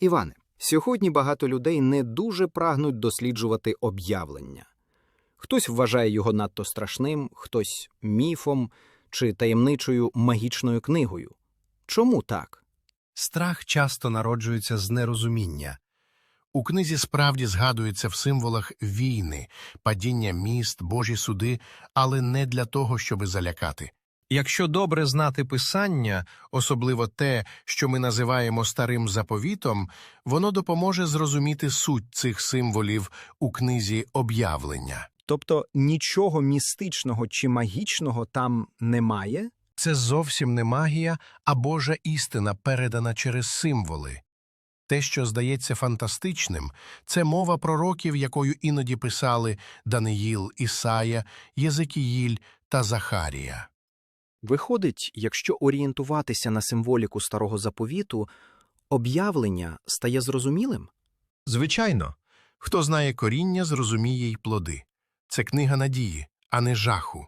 Іване, сьогодні багато людей не дуже прагнуть досліджувати об'явлення. Хтось вважає його надто страшним, хтось міфом чи таємничою магічною книгою. Чому так? Страх часто народжується з нерозуміння. У книзі справді згадується в символах війни, падіння міст, Божі суди, але не для того, щоби залякати. Якщо добре знати писання, особливо те, що ми називаємо старим заповітом, воно допоможе зрозуміти суть цих символів у книзі об'явлення. Тобто нічого містичного чи магічного там немає? Це зовсім не магія, а Божа істина, передана через символи. Те, що здається фантастичним, це мова пророків, якою іноді писали Даниїл, Ісая, Єзекіїль та Захарія. Виходить, якщо орієнтуватися на символіку старого заповіту, об'явлення стає зрозумілим? Звичайно, хто знає коріння, зрозуміє й плоди. Це книга надії, а не жаху.